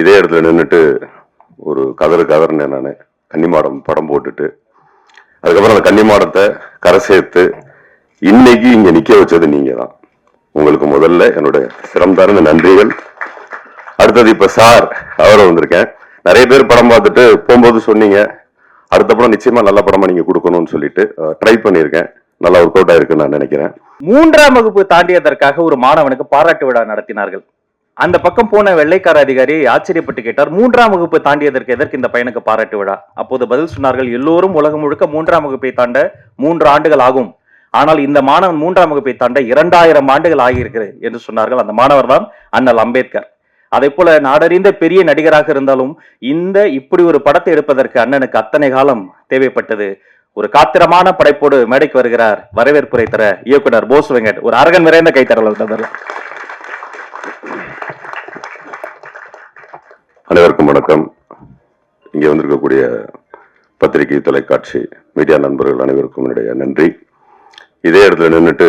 இதே இடத்துல நின்றுட்டு ஒரு கதறு கதறினேன் நான். கன்னிமாடம் படம் போட்டுட்டு. அதுக்கப்புறம் அந்த கன்னிமாடத்தை கரை சேர்த்து இன்னைக்கு இங்க நிக்க வச்சது நீங்க தான் உங்களுக்கு முதல்ல என்னோட சிறந்தார்ந்த நன்றிகள். அடுத்தது இப்ப சார் அவரை வந்திருக்கேன். நிறைய பேர் படம் பார்த்துட்டு போகும்போது சொன்னீங்க. அடுத்த படம் நிச்சயமா நல்ல படமா நீங்க கொடுக்கணும்னு சொல்லிட்டு ட்ரை பண்ணியிருக்கேன். நல்லா ஒர்க் அவுட் ஆயிருக்குன்னு நான் நினைக்கிறேன். மூன்றாம் வகுப்பு தாண்டியதற்காக ஒரு மாணவனுக்கு பாராட்டு விழா நடத்தினார்கள். அந்த பக்கம் போன வெள்ளைக்கார அதிகாரி ஆச்சரியப்பட்டு கேட்டார் மூன்றாம் வகுப்பு தாண்டியதற்கு எதற்கு இந்த பையனுக்கு பாராட்டு விழா? அப்போது பதில் சொன்னார்கள் எல்லோரும் உலகம் முழுக்க மூன்றாம் வகுப்பை தாண்ட மூன்று ஆண்டுகள் ஆகும். ஆனால் இந்த மாணவன் மூன்றாம் வகுப்பை தாண்ட இரண்டாயிரம் ஆண்டுகள் ஆகியிருக்கிறது என்று சொன்னார்கள் அந்த மாணவர் தான் அண்ணல் அம்பேத்கர். அதே போல நாடறிந்த பெரிய நடிகராக இருந்தாலும் இந்த இப்படி ஒரு படத்தை எடுப்பதற்கு அண்ணனுக்கு அத்தனை காலம் தேவைப்பட்டது. ஒரு காத்திரமான படைப்போடு மேடைக்கு வருகிறார் வரவேற்புரை தர இயக்குனர் போஸ் வெங்கட். ஒரு அரகன் நிறைந்த கைத்தரல அனைவருக்கும் வணக்கம். இங்கே வந்திருக்கக்கூடிய பத்திரிகை தொலைக்காட்சி மீடியா நண்பர்கள் அனைவருக்கும் என்னுடைய நன்றி. இதே இடத்துல நின்றுட்டு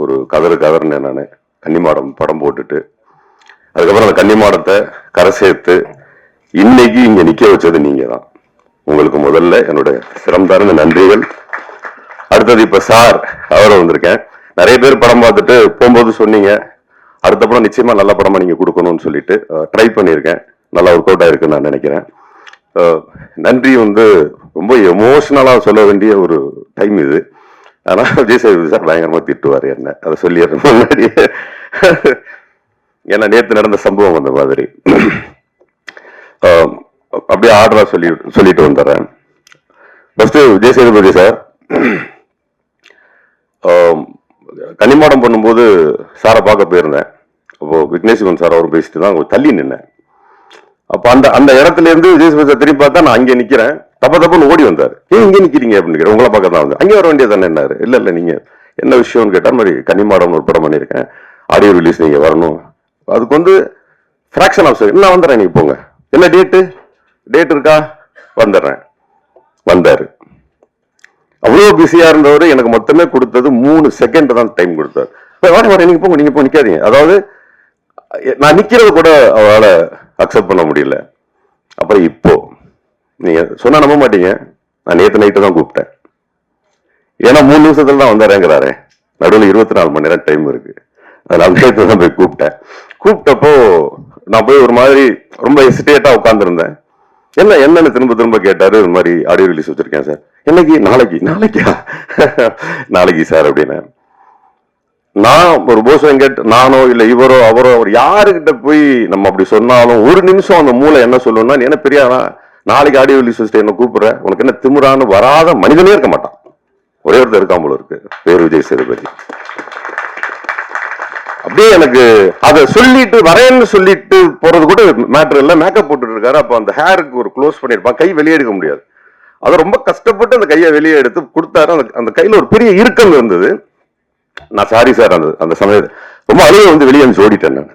ஒரு கதறு கதறினேன் நான் கன்னிமாடம் படம் போட்டுட்டு அதுக்கப்புறம் அந்த கன்னிமாடத்தை கரை சேர்த்து இன்னைக்கு இங்கே நிற்க வச்சது நீங்கள் தான் உங்களுக்கு முதல்ல என்னோட சிறந்தார்ந்த நன்றிகள். அடுத்தது இப்போ சார் அவரை வந்திருக்கேன். நிறைய பேர் படம் பார்த்துட்டு போகும்போது சொன்னீங்க. அடுத்த படம் நிச்சயமாக நல்ல படமாக நீங்கள் கொடுக்கணும்னு சொல்லிட்டு ட்ரை பண்ணியிருக்கேன். நல்லா ஒர்க் அவுட் ஆயிருக்குன்னு நான் நினைக்கிறேன். நன்றி வந்து ரொம்ப எமோஷ்னலாக சொல்ல வேண்டிய ஒரு டைம் இது. ஆனால் விஜய் சேதுபதி சார் பயங்கரமாக திட்டுவார் என்ன. அதை சொல்லிடுறேன் முன்னாடியே. ஏன்னா நேற்று நடந்த சம்பவம் அந்த மாதிரி. அப்படியே ஆர்டராக சொல்லி சொல்லிட்டு வந்துடுறேன். First Vijay Sethupathi sir. ஆம், கன்னிமாடம் பண்ணும்போது சாரை பார்க்க போயிருந்தேன். அப்போது விக்னேஸ்வரன் சார் அவர் பேசிட்டு தான் தள்ளி நின்னேன். அப்போ அந்த அந்த இடத்துல இருந்து விஜய் சார் திரும்பி பார்த்தா நான் அங்கே நிக்கிறேன். தப்ப தப்புன்னு ஓடி வந்தார். ஏன் இங்கே நிக்கிறீங்க? அப்படின்னு கேட்டேன். உங்களை பார்க்க தான் வந்து அங்கே வர வேண்டியது தானே? என்னாரு இல்ல இல்ல நீங்க என்ன விஷயம்னு கேட்டா மாதிரி கன்னிமாடம் ஒரு படம் பண்ணியிருக்கேன். ஆடியோ ரிலீஸ் நீங்க வரணும். அதுக்கு வந்து ஃப்ராக்ஷன் ஆஃப் செகண்ட் நான் வந்துடுறேன் நீங்கள் போங்க. என்ன டேட்டு டேட் இருக்கா? வந்துடுறேன். வந்தார். அவ்வளோ பிஸியாக இருந்தவர் எனக்கு மொத்தமே கொடுத்தது மூணு செகண்ட் தான் டைம் கொடுத்தாரு. "போய் வாங்க நீங்கள் போங்க நீங்கள் போய் நிற்காதீங்க அதாவது நான் நிற்கிறது கூட அவரால் அக்செப்ட் பண்ண முடியல. அப்புறம் இப்போ நீங்க சொன்னா நம்ப மாட்டீங்க. நான் நேத்து நைட்டு தான் கூப்பிட்டேன். ஏன்னா மூணு நிமிஷத்துல தான் வந்தாரேங்கிறாரு. நடுவில் இருபத்தி நாலு மணி நேரம் டைம் இருக்கு. அதனால நேத்து தான் போய் கூப்பிட்டேன். கூப்பிட்டப்போ நான் போய் ஒரு மாதிரி ரொம்ப எசிட்டேட்டாக உட்காந்துருந்தேன் என்ன என்னன்னு திரும்ப திரும்ப கேட்டாரு. இந்த மாதிரி ஆடியோ ரிலீஸ் வச்சிருக்கேன் சார் என்னைக்கு? நாளைக்கு. நாளைக்கா? நாளைக்கு சார் அப்படின்னு நான் ஒரு போஸ் வெங்கட் நானோ இல்ல இவரோ அவரோ அவர் யாருக்கிட்ட போய் நம்ம அப்படி சொன்னாலும் ஒரு நிமிஷம் அந்த மூளை என்ன சொல்லணும்னா நீ என்ன பெரியாரா நாளைக்கு ஆடியோ ரிலீஸ் வச்சுட்டு என்ன கூப்பிடுற? உனக்கு என்ன திமிரான்னு வராத மனிதனே இருக்க மாட்டான். ஒரே ஒருத்தர் இருக்கான் போல இருக்கு. பேர் விஜய் சேதுபதி. அப்படியே எனக்கு அதை சொல்லிட்டு வரேன்னு சொல்லிட்டு போறது கூட மேட்டர் இல்லை. மேக்கப் போட்டுட்டு இருக்காரு. அப்ப அந்த ஹேருக்கு ஒரு க்ளோஸ் பண்ணிருப்பான் கை வெளியே எடுக்க முடியாது. அதை ரொம்ப கஷ்டப்பட்டு அந்த கையை வெளியே எடுத்து கொடுத்தாரு. அந்த அந்த கையில ஒரு பெரிய இறுக்கம் இருந்தது. நான் சாரி சார் அந்த அந்த சமயத்தில். ரொம்ப அழுக வந்து வெளியே வந்து ஓடிட்டேன் நான்.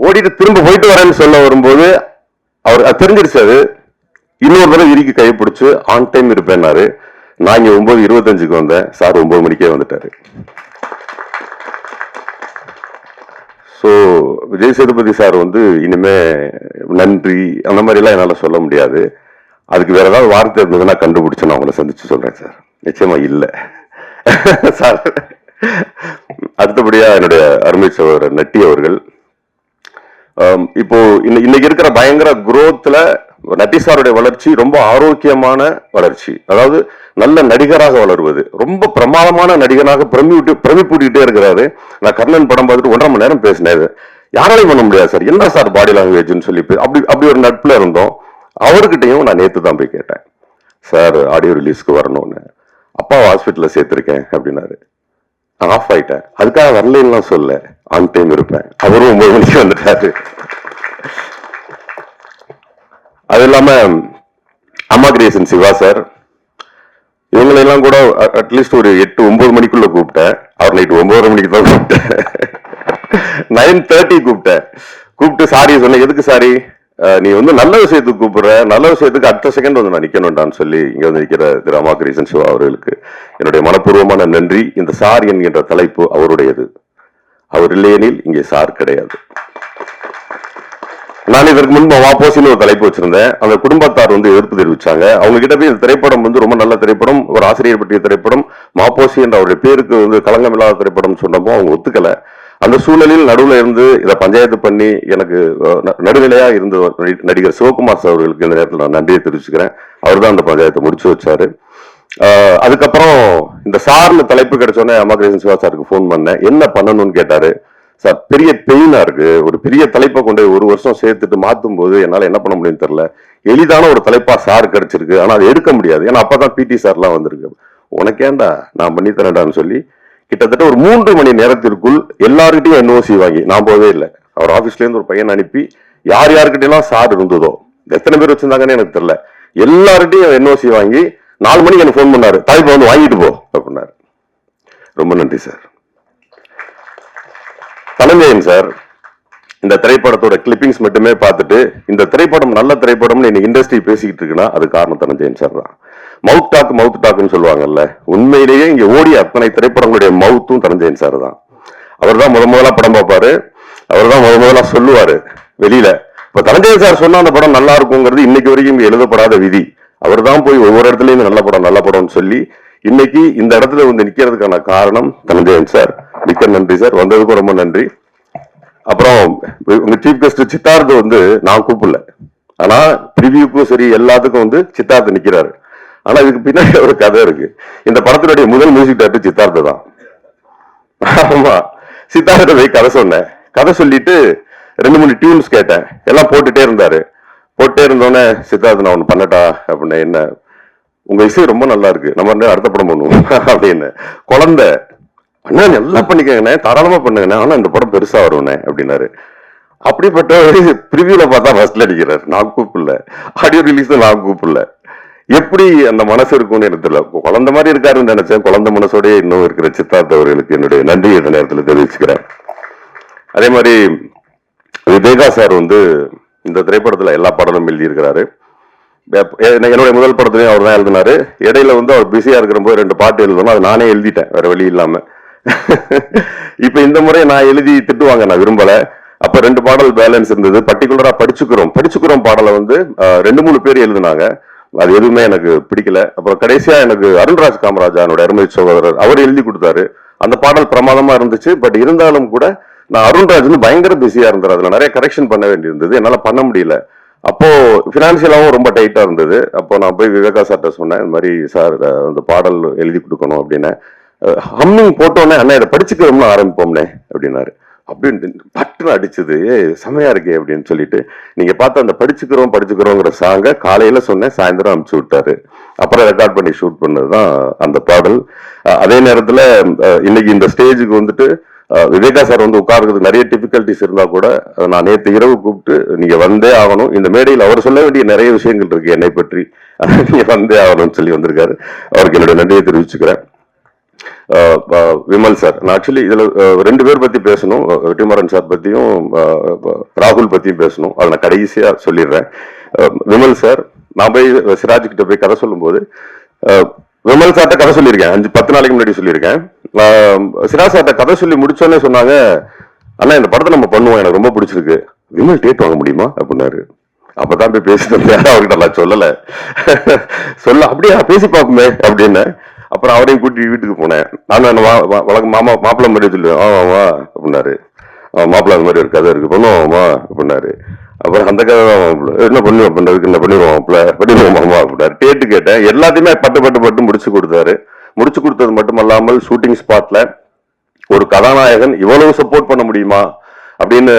ஓடிட்டு திரும்ப போயிட்டு வரேன்னு சொல்ல வரும்போது அவர் அது தெரிஞ்சிருச்சு அது. இன்னொரு தடவை இறுக்கி கைப்பிடிச்சு ஆன் டைம் இருப்பேன்னாரு. நான் இங்கே ஒன்பது இருபத்தஞ்சுக்கு வந்தேன். சார் ஒன்பது மணிக்கே வந்துட்டாரு. ஸோ விஜய் சேதுபதி சார் வந்து இனிமே நன்றி அந்த மாதிரிலாம் என்னால் சொல்ல முடியாது. அதுக்கு வேற ஏதாவது வார்த்தை இருந்ததுன்னா கண்டுபிடிச்சு நான் உங்களை சந்திச்சு சொல்கிறேன் சார். நிச்சயமாக இல்லை. சார். அடுத்தபடியா என்னுடைய அருமை சகோதரர் நட்டி அவர்கள். இப்போ இன்னைக்கு இருக்கிற பயங்கர குரோத்ல நட்டி சாருடைய வளர்ச்சி ரொம்ப ஆரோக்கியமான வளர்ச்சி. அதாவது நல்ல நடிகராக வளருவது. ரொம்ப பிரமாதமான நடிகராக பிரமிவிட்டு பிரமிப்பூட்டிக்கிட்டே இருக்கிறாரு. நான் கர்ணன் படம் பார்த்துட்டு ஒன்றரை மணி நேரம் பேசினேன். யாராலையும் பண்ண முடியாது சார். என்ன சார் பாடி லாங்குவேஜ்னு சொல்லி அப்படி அப்படி ஒரு நட்புல இருந்தோம். அவர்கிட்டையும் நான் நேற்று தான் போய் கேட்டேன். சார் ஆடியோ ரிலீஸ்க்கு வரணும்னு. அப்பாவை ஹாஸ்பிட்டலில் சேர்த்திருக்கேன் அப்படின்னாரு. நான் ஆஃப் ஆயிட்டேன் அதுக்காக வரலாம் சொல்ல ஆன் டைம் இருப்பேன். அவரும் ஒன்பது மணிக்கு வந்துட்டாரு. அது இல்லாம அம்மா கிரியேசன் சிவா சார் இவங்களெல்லாம் கூட அட்லீஸ்ட் ஒரு எட்டு ஒன்பது மணிக்குள்ள கூப்பிட்டேன். அவர் நைட் ஒன்பதரை மணிக்கு தான் கூப்பிட்டேன். நைன் தேர்ட்டி கூப்பிட்டேன். கூப்பிட்டு சாரி சொன்னேன். எதுக்கு சாரி? நீ வந்து நல்ல விஷயத்துக்கு கூப்பிடுற நல்ல விஷயத்துக்கு அடுத்த செகண்ட் வந்து நான் நிற்கணும்டான்னு சொல்லி இங்க வந்து நிற்கிற திரு அம்மா கிரீசன் சிவா அவர்களுக்கு என்னுடைய மனப்பூர்வமான நன்றி. இந்த சார் என்கின்ற தலைப்பு அவருடையது. அவர் இல்லையெனில் இங்கே சார் கிடையாது. நான் இதற்கு முன்பு வாப்போசின்னு ஒரு தலைப்பு வச்சிருந்தேன். அந்த குடும்பத்தார் வந்து எதிர்ப்பு தெரிவிச்சாங்க. அவங்க கிட்ட போய் இந்த திரைப்படம் வந்து ரொம்ப நல்ல திரைப்படம் ஒரு ஆசிரியர் பற்றிய திரைப்படம் மாப்போசி என்ற அவருடைய பேருக்கு வந்து களங்கமில்லாத திரைப்படம் சொன்னப்போ அவங்க ஒத்துக்கலை. அந்த சூழலில் நடுவில் இருந்து இதை பஞ்சாயத்து பண்ணி எனக்கு நடுநிலையாக ந- இருந்த நடி- நடிகர் சிவகுமார் சார் அவர்களுக்கு இந்த நேரத்தில் நான் நன்றியை தெரிவிச்சுக்கிறேன். அவர் தான் அந்த பஞ்சாயத்தை முடிச்சு வச்சாரு. அதுக்கப்புறம் இந்த சார்னு தலைப்பு கிடைச்சோடனே அம்மாகிரேசன் சிவா சாருக்கு ஃபோன் பண்ணேன். என்ன பண்ணணும்னு கேட்டாரு. சார் பெரிய பெயினா இருக்கு. ஒரு பெரிய தலைப்பை கொண்டு ஒரு வருஷம் சேர்த்துட்டு மாற்றும் போது என்னால் என்ன பண்ண முடியும்னு தெரியல. எளிதான ஒரு தலைப்பா சார் கிடைச்சிருக்கு. ஆனால் அது எடுக்க முடியாது. ஏன்னா அப்பதான் பிடி சார்லாம் வந்திருக்கு. உனக்கேண்டா நான் பண்ணி தரேன்டான்னு சொல்லி கிட்டத்தட்ட ஒரு மூன்று மணி நேரத்திற்குள் எல்லாருக்கிட்டையும் என்ஓசி வாங்கி நான் போகவே இல்லை. அவர் ஆஃபீஸ்லேருந்து ஒரு பையன் அனுப்பி யார் யாருக்கிட்டையெல்லாம் சார் இருந்ததோ எத்தனை பேர் வச்சிருந்தாங்கன்னு எனக்கு தெரியல. எல்லார்கிட்டையும் என்ஓசி வாங்கி நாலு மணிக்கு எனக்கு ஃபோன் பண்ணாரு. தலைப்பை வந்து வாங்கிட்டு போ அப்படின்னாரு. ரொம்ப நன்றி சார். தனஞ்சயன் சார். இந்த திரைப்படத்தோட கிளிப்பிங்ஸ் மட்டுமே பார்த்துட்டு இந்த திரைப்படம் நல்ல திரைப்படம்னு இன்னைக்கு இண்டஸ்ட்ரி பேசிக்கிட்டு இருக்குன்னா அது காரணம் தனஞ்சயன் சார் தான். மவுத் டாக் மவுத் டாக்னு சொல்லுவாங்கல்ல உண்மையிலேயே இங்க ஓடிய அத்தனை திரைப்படங்களுடைய மவுத்தும் தனஞ்சயன் சார் தான். அவர் தான் முத முதலா படம் பார்ப்பாரு. அவர் தான் முத முதலா சொல்லுவாரு வெளியில. இப்ப தனஞ்சயன் சார் சொன்னா அந்த படம் நல்லா இருக்குங்கிறது இன்னைக்கு வரைக்கும் எழுதப்படாத விதி. அவர் தான் போய் ஒவ்வொரு இடத்துலயும் நல்ல படம் நல்ல படம்னு சொல்லி இன்னைக்கு இந்த இடத்துல வந்து நிக்கிறதுக்கான காரணம் தனஞ்சயன் சார் மிக்க நன்றி சார் வந்ததுக்கும் ரொம்ப நன்றி. அப்புறம் உங்க சீஃப் கெஸ்ட் சித்தார்த் வந்து நான் கூப்பிடல. ஆனா ப்ரிவியூக்கும் சரி எல்லாத்துக்கும் வந்து சித்தார்த்து நிக்கிறாரு. ஆனா இதுக்கு பின்னாடி ஒரு கதை இருக்கு. இந்த படத்தினுடைய முதல் மியூசிக் டேரக்டர் சித்தார்த் தான். ஆமா. சித்தார்த்த போய் கதை சொன்னேன். கதை சொல்லிட்டு ரெண்டு மூணு டியூன்ஸ் கேட்டேன். எல்லாம் போட்டுட்டே இருந்தாரு. போட்டே இருந்தோடனே சித்தார்த்த நான் ஒன்று பண்ணட்டா? அப்படின்னு என்ன? உங்க இசை ரொம்ப நல்லா இருக்கு. நம்ம அடுத்த படம் பண்ணுவோம். அப்படின்னு. குழந்தை. அண்ணா நல்லா பண்ணிக்கங்கண்ணே தாராளமா பண்ணுங்கண்ணே. ஆனா இந்த படம் பெருசா வரும்ண்ணே அப்படின்னாரு. அப்படிப்பட்ட ப்ரிவியூல பார்த்தா ஃபர்ஸ்ட்ல அடிக்கிறார் நான் கூப்பிடல. ஆடியோ ரிலீஸ் நான் கூப்பிடல. எப்படி அந்த மனசு இருக்கும்னு எனக்கு தெரியல. குழந்தை மாதிரி இருக்காருன்னு நினைச்சேன். குழந்தை மனசோடய இன்னும் இருக்கிற சித்தார்த் அவர்களுக்கு என்னுடைய நன்றி இந்த நேரத்தில் தெரிவிச்சுக்கிறேன். அதே மாதிரி விவேகா சார் வந்து இந்த திரைப்படத்தில் எல்லா பாடலும் எழுதியிருக்கிறாரு. என்னுடைய முதல் படத்துலையும் அவர் தான் எழுதினாரு. இடையில வந்து அவர் பிஸியா இருக்கிற போது ரெண்டு பாட்டு எழுதணும். அது நானே எழுதிட்டேன். வேற வழி இல்லாமல் இப்ப இந்த முறை நான் எழுதி திட்டுவாங்க நான் விரும்பல. அப்ப ரெண்டு பாடல் பேலன்ஸ் இருந்தது. பர்டிகுலரா படிச்சுக்கிறோம். படிச்சுக்கிறோம் பாடலை வந்து ரெண்டு மூணு பேர் எழுதினாங்க. அது எதுவுமே எனக்கு பிடிக்கல. அப்புறம் கடைசியா எனக்கு அருண்ராஜ் காமராஜா என்னோட அருமை சகோதரர் அவர் எழுதி கொடுத்தாரு. அந்த பாடல் பிரமாதமா இருந்துச்சு. பட் இருந்தாலும் கூட நான் அருண்ராஜ் வந்து பயங்கர பிஸியா இருந்தார். அதுல நிறைய கரெக்ஷன் பண்ண வேண்டியிருந்தது. என்னால பண்ண முடியல. அப்போ ஃபினான்சியலாகவும் ரொம்ப டைட்டா இருந்தது. அப்போ நான் போய் விவேகா சார்ட்ட சொன்னேன் இந்த மாதிரி சார் அந்த பாடல் எழுதி கொடுக்கணும் அப்படின்னு. ஹம்மிங் போட்டோன்னே அண்ணா இதை படிச்சுக்கிறோம்னு ஆரம்பிப்போம்னே அப்படின்னாரு. அப்படின்னு பட்டுன்னு அடிச்சது ஏ செமையா இருக்கே அப்படின்னு சொல்லிட்டு நீங்க பார்த்த அந்த படிச்சுக்கிறோம் படிச்சுக்கிறோங்கிற சாங்க காலையில சொன்னேன் சாயந்தரம் அனுப்பிச்சு விட்டாரு. அப்புறம் ரெக்கார்ட் பண்ணி ஷூட் பண்ணதுதான் அந்த பாடல். அதே நேரத்துல இன்னைக்கு இந்த ஸ்டேஜுக்கு வந்துட்டு விவேகா சார் வந்து உட்கார்றதுக்கு நிறைய டிஃபிகல்டிஸ் இருந்தா கூட நான் நேற்று இரவு கூப்பிட்டு நீங்க வந்தே ஆகணும். இந்த மேடையில் அவர் சொல்ல வேண்டிய நிறைய விஷயங்கள் இருக்கு என்னை பற்றி. நீங்க வந்தே ஆகணும்னு சொல்லி வந்திருக்காரு. அவருக்கு என்னுடைய நன்றியை தெரிவிச்சுக்கிறேன். விமல் சார். நான் ஆக்சுவலி இதில் ரெண்டு பேர் பத்தி பேசணும். வெற்றிமாறன் சார் பற்றியும் ராகுல் பற்றியும் பேசணும். அதை நான் கடைசியா சொல்லிடுறேன். விமல் சார் நான் போய் சிராஜ் கிட்ட போய் கதை சொல்லும்போது விமல் சார்ட்ட கதை சொல்லியிருக்கேன். அஞ்சு பத்து நாளைக்கு முன்னாடி சொல்லியிருக்கேன். சிராஜ் சார்ட்ட கதை சொல்லி முடிச்சோன்னே சொன்னாங்க அண்ணா இந்த படத்தை நம்ம பண்ணுவோம். எனக்கு ரொம்ப பிடிச்சிருக்கு. விமல் டேட் வாங்க முடியுமா? அப்படின்னாரு. அப்பதான் போய் பேசி தந்தேன் அவர்கிட்ட நான் சொல்லல. சொல்ல அப்படியே பேசி பார்ப்போமே அப்படின்னு. அப்புறம் அவரையும் கூட்டி வீட்டுக்கு போனேன். நான் வா- வா- வழக்கம் மாமா மாப்பிள்ளை மாதிரி சொல்லுவேன் ஆமா வா அப்படின்னாரு. ஆ, மாப்பிள்ளை அந்த மாதிரி ஒரு கதை இருக்கு பண்ணுவோமா அப்படின்னாரு. அப்புறம் அந்த கதை தான் மாப்பிள்ள என்ன பண்ணுவோம் பண்ணுறதுக்கு என்ன பண்ணிடுவோம் மாப்பிள்ளை? பண்ணிடுவோம் மாமா அப்படின்னாரு. டேட்டு கேட்டேன். எல்லாத்தையுமே பட்டு பட்டு பட்டு முடிச்சு கொடுத்தாரு. முடிச்சு கொடுத்தது மட்டும் அல்லாமல் ஷூட்டிங் ஸ்பாட்ல ஒரு கதாநாயகன் இவ்வளவு சப்போர்ட் பண்ண முடியுமா? அப்படின்னு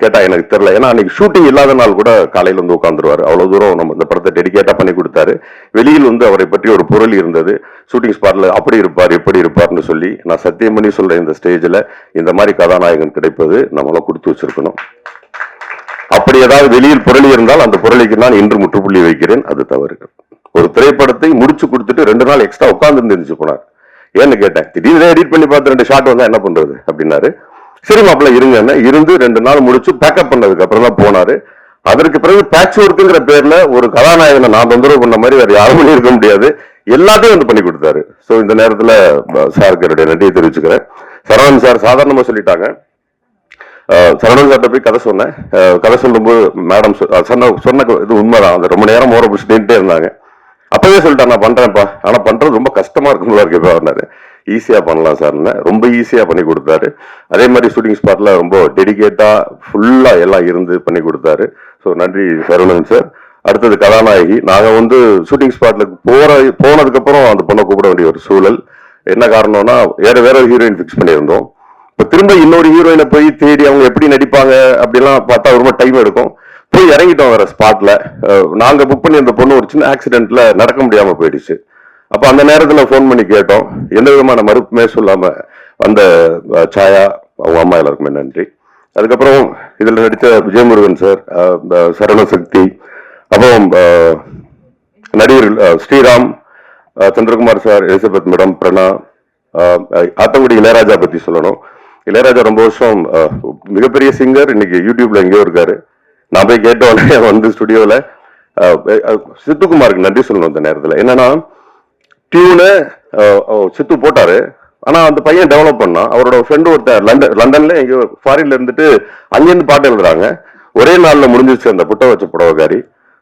கேட்டா எனக்கு தெரியல. ஏன்னா அன்னைக்கு ஷூட்டிங் இல்லாத நாள் கூட காலையில வந்து உட்காந்துருவாரு அவ்வளவு தூரம் நம்ம இந்த படத்தை டெடிகேட்டா பண்ணி கொடுத்தாரு. வெளியில் வந்து அவரை பற்றி ஒரு பொருள் இருந்தது. ஷூட்டிங் ஸ்பாட்ல அப்படி இருப்பார் எப்படி இருப்பார்னு சொல்லி நான் சத்தியம் பண்ணி சொல்றேன் இந்த ஸ்டேஜ்ல இந்த மாதிரி கதாநாயகன் கிடைப்பது நம்மள கொடுத்து வச்சிருக்கணும். அப்படி ஏதாவது வெளியில் புரளி இருந்தால் அந்த புரளிக்கு நான் இன்று முற்றுப்புள்ளி வைக்கிறேன். அது தவறு. ஒரு திரைப்படத்தை முடிச்சு கொடுத்துட்டு ரெண்டு நாள் எக்ஸ்ட்ரா உட்காந்து இருந்துச்சு போனார். ஏன்னு கேட்டேன் திடீர்னு எடிட் பண்ணி பார்த்து ரெண்டு ஷாட் வந்தா என்ன பண்றது? அப்படின்னாரு. சரி மாப்பிள்ள இருங்க. இருந்து ரெண்டு நாள் முடிச்சு பேக்கப் பண்ணதுக்கு அப்புறம் தான் போனாரு. அதற்கு பிறகு பேட்ச் ஒர்க்குங்கிற பேர்ல ஒரு கதாநாயகனை நான் தொந்தரவு பண்ண மாதிரி வேற யாரும் இருக்க முடியாது. எல்லாத்தையும் வந்து பண்ணி கொடுத்தாரு. ஸோ இந்த நேரத்துல சாருக்கு என்னுடைய நன்றியை தெரிவிச்சுக்கிறேன். சரவணன் சார் சாதாரணமா சொல்லிட்டாங்க. சரவணன் சார்ட்ட போய் கதை சொன்னேன். கதை சொல்லும்போது மேடம் சொன்ன சொன்ன இது உண்மைதான். அந்த ரொம்ப நேரம் ஓர பிடிச்சிட்டே இருந்தாங்க. அப்பவே சொல்லிட்டேன் நான் பண்றேன்ப்பா. ஆனா பண்றது ரொம்ப கஷ்டமா இருக்கும் போல இருக்கு ஈஸியாக பண்ணலாம் சார்னு ரொம்ப ஈஸியாக பண்ணி கொடுத்தாரு. அதே மாதிரி ஷூட்டிங் ஸ்பாட்டில் ரொம்ப டெடிக்கேட்டாக ஃபுல்லாக எல்லாம் இருந்து பண்ணி கொடுத்தாரு. ஸோ நன்றி சரவணன் சார் அடுத்தது கதாநாயகி. நாங்கள் வந்து ஷூட்டிங் ஸ்பாட்டில் போகிற போனதுக்கப்புறம் அந்த பொண்ணை கூப்பிட வேண்டிய ஒரு சூழல். என்ன காரணம்னா வேற வேற ஹீரோயின் ஃபிக்ஸ் பண்ணியிருந்தோம். இப்போ திரும்ப இன்னொரு ஹீரோயினை போய் தேடி அவங்க எப்படி நடிப்பாங்க அப்படிலாம் பார்த்தா ரொம்ப டைம் எடுக்கும். போய் இறங்கிட்டோம் வேற ஸ்பாட்டில் நாங்கள் புக் பண்ணி அந்த பொண்ணு ஒரு சின்ன ஆக்சிடென்ட்டில் நடக்க முடியாமல் போயிடுச்சு. அப்ப அந்த நேரத்துல ஃபோன் பண்ணி கேட்டோம். எந்த விதமான மறுப்புமே சொல்லாம வந்த சாயா அவங்க அம்மா எல்லாருக்குமே நன்றி. அதுக்கப்புறம் இதுல நடித்த விஜயமுருகன் சார் சரணசக்தி சக்தி அப்புறம் நடிகர் Sriram Chandrakumar sir Elizabeth madam பிரணா Athangudi Ilaiyaraja பத்தி சொல்லணும். இளையராஜா ரொம்ப வருஷம் மிகப்பெரிய சிங்கர் இன்னைக்கு யூடியூப்ல எங்கேயோ இருக்காரு. நான் போய் கேட்ட உடனே வந்து ஸ்டுடியோல சித்துக்குமாருக்கு நன்றி சொல்லணும் அந்த நேரத்துல. என்னன்னா டியூனு சித்து போட்டாரு. ஆனா அந்த பையன் டெவலப் பண்ணான். அவரோட ஃப்ரெண்டு ஒருத்தர் லண்டன் லண்டன்ல எங்கேயோ ஃபாரின்ல இருந்துட்டு அங்கேருந்து பாட்டு எழுதுறாங்க. ஒரே நாள்ல முடிஞ்சிருச்சு அந்த புட்ட வச்ச புடவைக்காரி.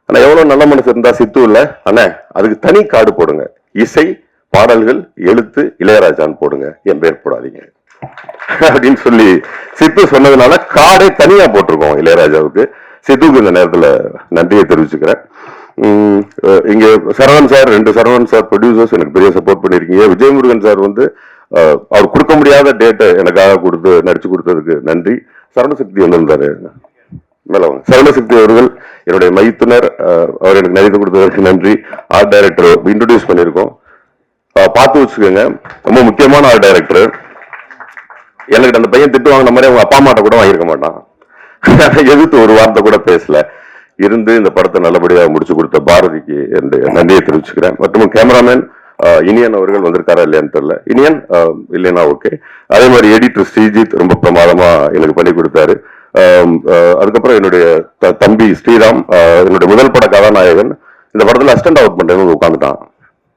ஆனா எவ்வளவு நல்ல மனசு இருந்தா சித்து இல்ல? அண்ணே அதுக்கு தனி காடு போடுங்க. இசை பாடல்கள் எழுத்து இளையராஜான்னு போடுங்க. என் பேர் போடாதீங்க. அப்படின்னு சொல்லி சித்து சொன்னதுனால காடே தனியா போட்டிருக்கோம் இளையராஜாவுக்கு. சித்துக்கு இந்த நேரத்துல நன்றியை தெரிவிச்சுக்கிறேன். இங்கே சரவணன் சார் ரெண்டு சரவணன் சார் ப்ரொடியூசர்ஸ் எனக்கு பெரிய சப்போர்ட் பண்ணியிருக்கீங்க விஜயமுருகன் சார் வந்து அவர் கொடுக்க முடியாத டேட்டை எனக்காக கொடுத்து நடிச்சு கொடுத்ததுக்கு நன்றி. சரணசக்தி வந்திருந்தாரு மேல சரணசக்தி அவர்கள் என்னுடைய மைத்துனர். அவர் எனக்கு நடித்து கொடுத்ததற்கு நன்றி. ஆர்ட் டைரக்டர் இன்ட்ரடியூஸ் பண்ணியிருக்கோம் பார்த்து வச்சுக்கோங்க. ரொம்ப முக்கியமான ஆர்ட் டைரக்டர் எனக்கு அந்த பையன் திட்டு வாங்கின மாதிரி அவங்க அப்பா அம்மாட்ட கூட வாங்கியிருக்க மாட்டான். எதிர்த்து ஒரு வார்த்தை கூட பேசல. இருந்து இந்த படத்தை நல்லபடியாக முடிச்சு கொடுத்த பாரதிக்கு என்னுடைய நன்றியை தெரிவிச்சுக்கிறேன். மற்றும் கேமராமேன் இனியன் அவர்கள் வந்திருக்காரா இல்லையான்னு தெரியல. இனியன் இல்லைன்னா ஓகே. அதே மாதிரி எடிட்டர் ஸ்ரீஜித் ரொம்ப பிரமாதமா எனக்கு பண்ணி கொடுத்தாரு. அதுக்கப்புறம் என்னுடைய த- தம்பி ஸ்ரீராம் என்னுடைய முதல் பட கதாநாயகன். இந்த படத்துல அஸ்டண்ட் அவுட் பண்றேன்னு உட்காந்துட்டான்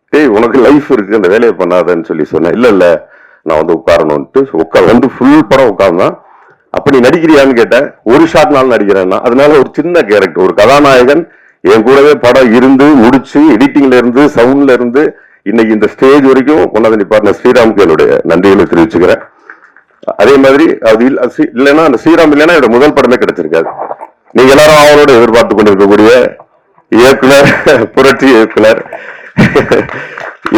ஏய் உனக்கு லைஃப் இருக்கு அந்த வேலையை பண்ணாதன்னு சொல்லி சொன்னேன். இல்ல இல்ல நான் வந்து உட்காரணும்ட்டு உட்கார் வந்து ஃபுல் படம் உட்கார்ந்தான். அப்ப நீ நடிக்கிறியான்னு கேட்டேன். ஒரு ஷாட் நாள் நடிக்கிறேன்னா அதனால ஒரு சின்ன கேரக்டர் ஒரு கதாநாயகன் என் கூடவே படம் இருந்து முடிச்சு எடிட்டிங்ல இருந்து சவுண்ட்ல இருந்து இன்னைக்கு இந்த ஸ்டேஜ் வரைக்கும் கொண்டாந்து நிப்பாருன ஸ்ரீராமுக்கு என்னுடைய நன்றிகளை தெரிவிச்சுக்கிறேன். அதே மாதிரி அது இல்லைன்னா அந்த ஸ்ரீராம் இல்லைன்னா என்னோட முதல் படமே கிடைச்சிருக்காது. நீங்க எல்லாரும் அவரோட எதிர்பார்த்து கொண்டிருக்கக்கூடிய இயக்குனர் புரட்சி இயக்குனர்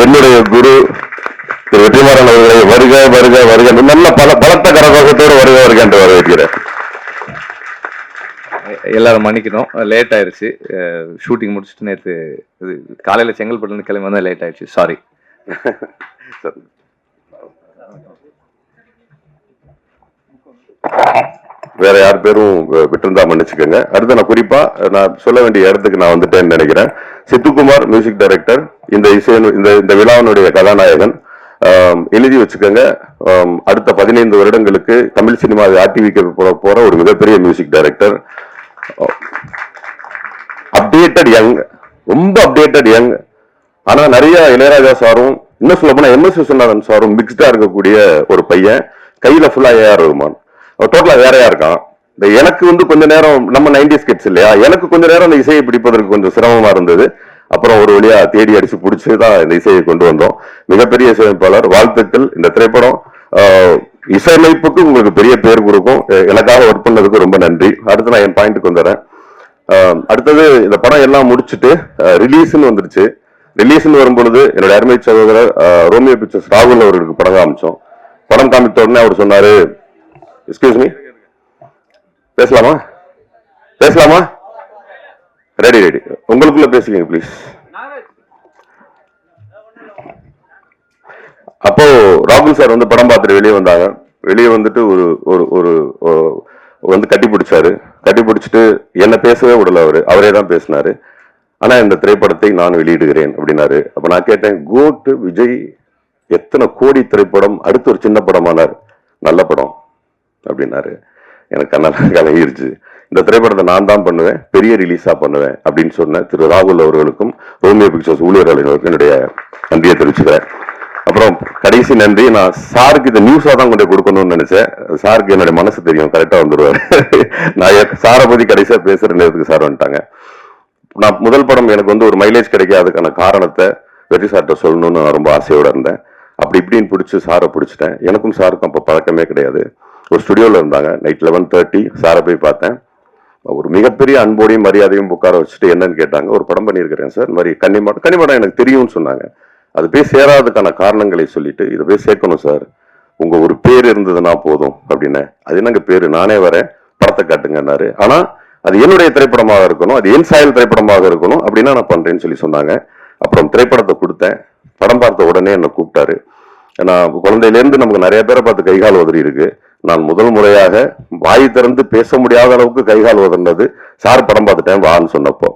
என்னுடைய குரு திரு வெற்றிமாறன் அவர்களை வருக வருக வருக நல்ல பல பலத்த கரகோஷத்தோடு வருக வருக என்று வரவேற்கிறேன். எல்லாரும் மன்னிக்கணும். லேட் ஆயிருச்சு. ஷூட்டிங் முடிச்சுட்டு நேற்று இது காலையில் செங்கல்பட்டுலேருந்து கிளம்பி வந்தால் லேட் ஆயிடுச்சு சாரி வேற யார் பேரும் விட்டிருந்தா மன்னிச்சுக்கோங்க. அடுத்து நான் குறிப்பா நான் சொல்ல வேண்டிய இடத்துக்கு நான் வந்துட்டேன்னு நினைக்கிறேன். சித்துக்குமார் மியூசிக் டைரக்டர் இந்த இசை இந்த இந்த விழாவினுடைய கதாநாயகன் எழுதி வச்சுக்கோங்க. அடுத்த பதினைந்து வருடங்களுக்கு தமிழ் சினிமாவை ஆட்டி வைக்க போற போற ஒரு மிகப்பெரிய மியூசிக் டைரக்டர் அப்டேட்டட் யங் ரொம்ப அப்டேட்டட் யங் ஆனா நிறைய இளையராஜா சாரும் இன்னும் சொல்ல போனா எம் எஸ் விஸ்வநாதன் சாரும் மிக்ஸ்டா இருக்கக்கூடிய ஒரு பையன். கையில ஃபுல்லா ஏஆர் ரகுமான். டோட்டலா வேறையா இருக்கான். இந்த எனக்கு வந்து கொஞ்ச நேரம் நம்ம நைன்டி ஸ்கெட்ஸ் இல்லையா? எனக்கு கொஞ்ச நேரம் அந்த இசையை பிடிப்பதற்கு கொஞ்சம் சிரமமா இருந்தது. அப்புறம் ஒரு வழியா தேடி அடிச்சு பிடிச்சி தான் இந்த இசையை கொண்டு வந்தோம். மிகப்பெரிய இசையமைப்பாளர் வாழ்த்துக்கள். இந்த திரைப்படம் இசையமைப்புக்கு உங்களுக்கு பெரிய பேர் கொடுக்கும். எனக்காக ஒர்க் பண்ணதுக்கு ரொம்ப நன்றி. அடுத்து நான் என் பாயிண்ட்டுக்கு வந்துடுறேன் அடுத்தது இந்த படம் எல்லாம் முடிச்சுட்டு ரிலீஸ்னு வந்துருச்சு. ரிலீஸ்னு வரும்பொழுது என்னோட அருமை சகோதரர் ரோமியோ பிக்சர்ஸ் ராகுல் அவர்களுக்கு படம் காமிச்சோம். படம் காமித்த உடனே அவர் சொன்னாரு எக்ஸ்கியூஸ் மீ பேசலாமா? பேசலாமா? ரெடி ரெடி உங்களுக்குள்ள பேசுங்க ப்ளீஸ் அப்போ ராகுல் சார் வந்து படம் பார்த்துட்டு வெளியே வந்தாங்க. வெளியே வந்துட்டு ஒரு ஒரு ஒரு வந்து கட்டி பிடிச்சாரு. கட்டி பிடிச்சிட்டு என்ன பேசவே விடல அவரு. அவரே தான் பேசினாரு. ஆனா இந்த திரைப்படத்தை நான் வெளியிடுகிறேன் அப்படின்னாரு. அப்ப நான் கேட்டேன் கோட்டு விஜய் எத்தனை கோடி திரைப்படம் அடுத்து ஒரு சின்ன படமானார். நல்ல படம். அப்படின்னாரு. எனக்கு கண்ணெல்லாம் கலங்கிருச்சு. இந்த திரைப்படத்தை நான் தான் பண்ணுவேன் பெரிய ரிலீஸா பண்ணுவேன் அப்படின்னு சொன்ன திரு ராகுல் அவர்களுக்கும் ரோமியோ பிக்சர்ஸ் ஊழியர்களுக்கும் என்னுடைய நன்றியை தெரிவிச்சுக்கிறேன். அப்புறம் கடைசி நன்றி நான் சாருக்கு இந்த நியூஸா தான் கொண்டு கொடுக்கணும்னு நினைச்சேன். சாருக்கு என்னுடைய மனசு தெரியும் கரெக்டா வந்துடுவார். நான் சாரை பத்தி கடைசியா பேசுற நேரத்துக்கு சார் வந்துட்டாங்க. நான் முதல் படம் எனக்கு வந்து ஒரு மைலேஜ் கிடைக்காதுக்கான காரணத்தை வெற்றி சார்கிட்ட சொல்லணும்னு நான் ரொம்ப ஆசையோட இருந்தேன். அப்படி இப்படின்னு பிடிச்சி சாரை பிடிச்சிட்டேன். எனக்கும் சாருக்கும் அப்போ பழக்கமே கிடையாது. ஒரு ஸ்டுடியோவில் இருந்தாங்க நைட் லெவன் தேர்ட்டி சாரை போய் பார்த்தேன். ஒரு மிகப்பெரிய அன்போடையும் மரியாதையும் உட்கார வச்சுட்டு என்னன்னு கேட்டாங்க. ஒரு படம் பண்ணியிருக்கிறேன் சார். இந்த மாதிரி கன்னிமாடம் கன்னிமாடம் எனக்கு தெரியும்னு சொன்னாங்க. அது போய் சேராததுக்கான காரணங்களை சொல்லிட்டு இதை போய் சேர்க்கணும் சார். உங்க ஒரு பேர் இருந்ததுன்னா போதும் அப்படின்னு. அது என்னங்க பேரு? நானே வரேன் படத்தை காட்டுங்கன்னாரு. ஆனா அது என்னுடைய திரைப்படமாக இருக்கணும் அது என் சாயல் திரைப்படமாக இருக்கணும் அப்படின்னா நான் பண்றேன்னு சொல்லி சொன்னாங்க. அப்புறம் திரைப்படத்தை கொடுத்தேன். படம் பார்த்த உடனே என்னை கூப்பிட்டாரு. நான் குழந்தையிலேருந்து நமக்கு நிறைய பேரை பார்த்து கைகால் உதறி இருக்கு. நான் முதல் முறையாக வாய் திறந்து பேச முடியாத அளவுக்கு கைகால் உதர்ந்தது சார் படம் பார்த்துட்டேன் வான்னு சொன்னப்போ.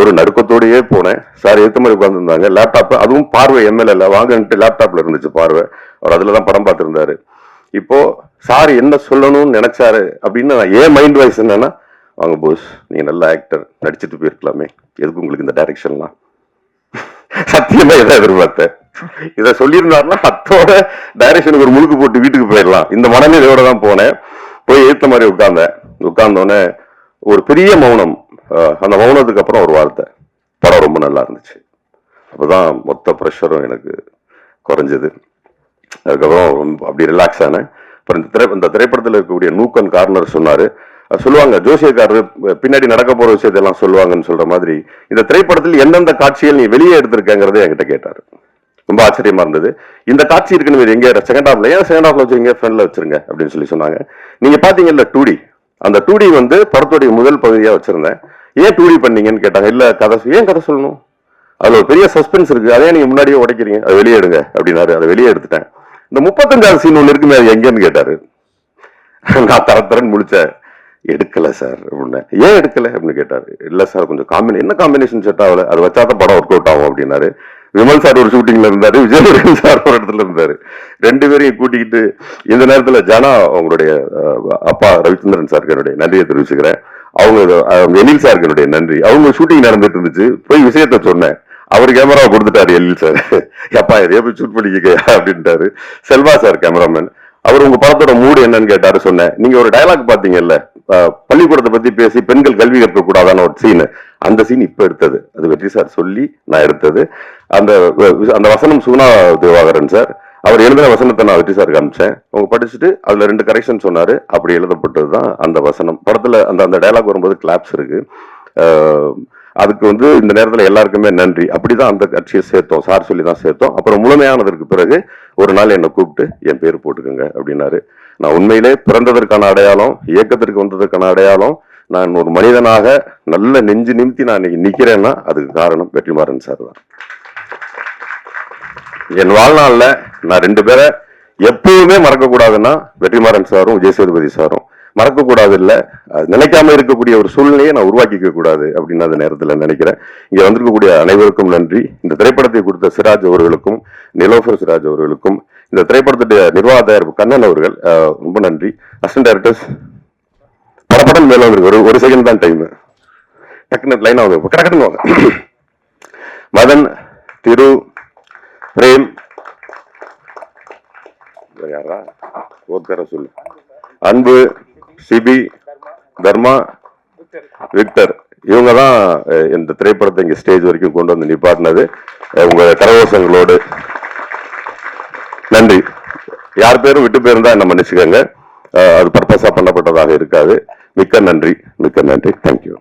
ஒரு நடுக்கத்தோடையே போனேன். சார் எத்த மாதிரி உட்காந்துருந்தாங்க லேப்டாப் அதுவும் பார்வை எம்எல்ஏல வாங்கன்ட்டு லேப்டாப்ல இருந்துச்சு பார்வை. அவர் அதில் தான் படம் பார்த்துருந்தாரு. இப்போ சார் என்ன சொல்லணும்னு நினைச்சாரு அப்படின்னு ஏன் மைண்ட் வாய்ஸ் என்னன்னா வாங்க போஸ் நீங்க நல்ல ஆக்டர் நடிச்சுட்டு போயிருக்கலாமே. எதுக்கு உங்களுக்கு இந்த டைரக்ஷன்லாம் சத்தியமா எதை எதிர்பார்த்தேன். இதை சொல்லியிருந்தாருன்னா அத்தோட டைரக்ஷனுக்கு ஒரு முழுக்கு போட்டு வீட்டுக்கு போயிடலாம். இந்த மனநிலையோட தான் போனேன். போய் ஏத்த மாதிரி உட்கார்ந்தேன். உட்கார்ந்தோடனே ஒரு பெரிய மௌனம் அந்த மௌனத்துக்கு அப்புறம் ஒரு வார்த்தை. படம் ரொம்ப நல்லா இருந்துச்சு. அப்பதான் மொத்த ப்ரெஷரும் எனக்கு குறைஞ்சது. அதுக்கப்புறம் அப்படி ரிலாக்ஸ் ஆனேன். அப்புறம் இந்த திரை இந்த திரைப்படத்தில் இருக்கக்கூடிய நூக்கன் கார்னர் சொன்னாரு. அது சொல்லுவாங்க ஜோசியக்காரர் பின்னாடி நடக்க போற விஷயத்தெல்லாம் சொல்லுவாங்கன்னு சொல்ற மாதிரி இந்த திரைப்படத்தில் எந்தெந்த காட்சிகள் நீ வெளியே எடுத்திருக்கங்கிறதை என்கிட்ட கேட்டாரு. ரொம்ப ஆச்சரியமா இருந்தது. இந்த காட்சி இருக்குன்னு இது எங்க? செகண்ட் ஹாஃப்ல ஏன் செகண்ட் ஹாஃப்ல வச்சுருங்க ஃப்ரெண்ட்ல வச்சிருங்க அப்படின்னு சொல்லி சொன்னாங்க. நீங்க பாத்தீங்கல்ல டூ டி அந்த டூ டி வந்து படத்துடைய முதல் பகுதியா வச்சிருந்தேன். ஏன் டூ டி பண்ணீங்கன்னு கேட்டாங்க. இல்ல கதை ஏன் கதை சொல்லணும்? அதுல ஒரு பெரிய சஸ்பென்ஸ் இருக்கு. அதே நீங்க முன்னாடியே உடைக்கிறீங்க. அதை வெளியே எடுங்க அப்படின்னாரு. அதை வெளியே எடுத்துட்டேன். இந்த முப்பத்தஞ்சாவது சீன் ஒன்று இருக்குமே அது எங்கன்னு கேட்டாரு. நான் தரத்தரன் தரன்னு முடிச்சேன் எடுக்கல சார் அப்படின்னு. ஏன் எடுக்கல அப்படின்னு கேட்டாரு. இல்ல சார் கொஞ்சம் காம்பினே என்ன காம்பினேஷன் செட் ஆகல? அது வச்சா தான் படம் ஒர்க் அவுட் ஆகும் அப்படின்னாரு. விமல் சார் ஒரு ஷூட்டிங்ல இருந்தாரு விஜயமுருகன் சார் ஒரு இடத்துல இருந்தாரு. ரெண்டு பேரையும் கூட்டிக்கிட்டு இந்த நேரத்துல ஜனா அவங்களுடைய அப்பா ரவிச்சந்திரன் சாருக்கு என்னுடைய நன்றியை தெரிவிச்சுக்கிறேன். அவங்க எனில் சார் சாருக்கு என்னுடைய நன்றி. அவங்க ஷூட்டிங் நடந்துட்டு இருந்துச்சு. போய் விஷயத்த சொன்னேன். அவர் கேமரா கொடுத்துட்டாரு எழில் சார். எப்பா எதையோ போய் ஷூட் பண்ணிக்க அப்படின்ட்டாரு. செல்வா சார் கேமராமேன் அவர் உங்க படத்தோட மூடு என்னன்னு கேட்டாரு சொன்னேன். நீங்க ஒரு டயலாக் பாத்தீங்கல்ல பள்ளிக்கூடத்தை பத்தி பேசி பெண்கள் கல்வி கற்க கூடாதான ஒரு சீன் அந்த சீன் இப்ப எடுத்தது. அது வெற்றி சார் சொல்லி நான் எடுத்தது. அந்த அந்த வசனம் சுகுணா திவாகரன் சார். அவர் எழுதின வசனத்தை நான் வெற்றி சார் காமிச்சேன் அவங்க படிச்சுட்டு அதுல ரெண்டு கரெக்ஷன் சொன்னாரு. அப்படி எழுதப்பட்டது தான் அந்த வசனம். படத்துல அந்த அந்த டைலாக் வரும்போது கிளாப்ஸ் இருக்கு. அதுக்கு வந்து இந்த நேரத்தில் எல்லாருக்குமே நன்றி. அப்படிதான் அந்த கட்சியை சேர்த்தோம். சார் சொல்லி தான் சேர்த்தோம். அப்புறம் முழுமையானதற்கு பிறகு ஒரு நாள் என்னை கூப்பிட்டு என் பேர் போட்டுக்கோங்க அப்படின்னாரு. நான் உண்மையிலே பிறந்ததற்கான அடையாளம் இயக்கத்திற்கு வந்ததற்கான அடையாளம் நான் ஒரு மனிதனாக நல்ல நெஞ்சு நிமித்தி நான் இன்னைக்கு நிக்கிறேன்னா அதுக்கு காரணம் வெற்றிமாறன் சார் தான். என் வாழ்நாள்ல நான் ரெண்டு பேரை எப்பவுமே மறக்கக்கூடாதுன்னா வெற்றிமாறன் சாரும் விஜய் சேதுபதி சாரும். மறக்க கூடாது இல்ல அது நினைக்காம இருக்கக்கூடிய ஒரு சூழ்நிலையை நான் உருவாக்கிக்க கூடாது அப்படின்னு அந்த நேரத்துல நினைக்கிறேன். இங்கே வந்திருக்கக்கூடிய அனைவருக்கும் நன்றி. இந்த திரைப்படத்தை கொடுத்த சிராஜ் அவர்களுக்கும் நிலோஃபர் சிராஜ் அவர்களுக்கும் இந்த திரைப்படத்துடைய நிர்வாக தயாரிப்பு கண்ணன் அவர்கள் ரொம்ப நன்றி. அசிஸ்டன்ட் டைரக்டர்ஸ் படப்படம் மேல வந்திருக்கு. ஒரு ஒரு செகண்ட் தான் டைம் டக்குனு லைன் ஆகுது. கடக்கணும் வாங்க. மதன் திரு பிரேம். யாரா? ஒரு சொல்லு. அன்பு சிபி தர்மா விக்டர். இவங்க தான் இந்த திரைப்படத்தை இங்க ஸ்டேஜ் வரைக்கும் கொண்டு வந்து நிப்பாட்டினது. உங்கள் உங்க கரகோஷங்களோடு நன்றி. யார் பேரும் விட்டு போயிருந்தா என்ன மன்னிச்சுக்கோங்க. அது பர்பஸா பண்ணப்பட்டதாக இருக்காது. மிக்க நன்றி. மிக்க நன்றி. தேங்க்யூ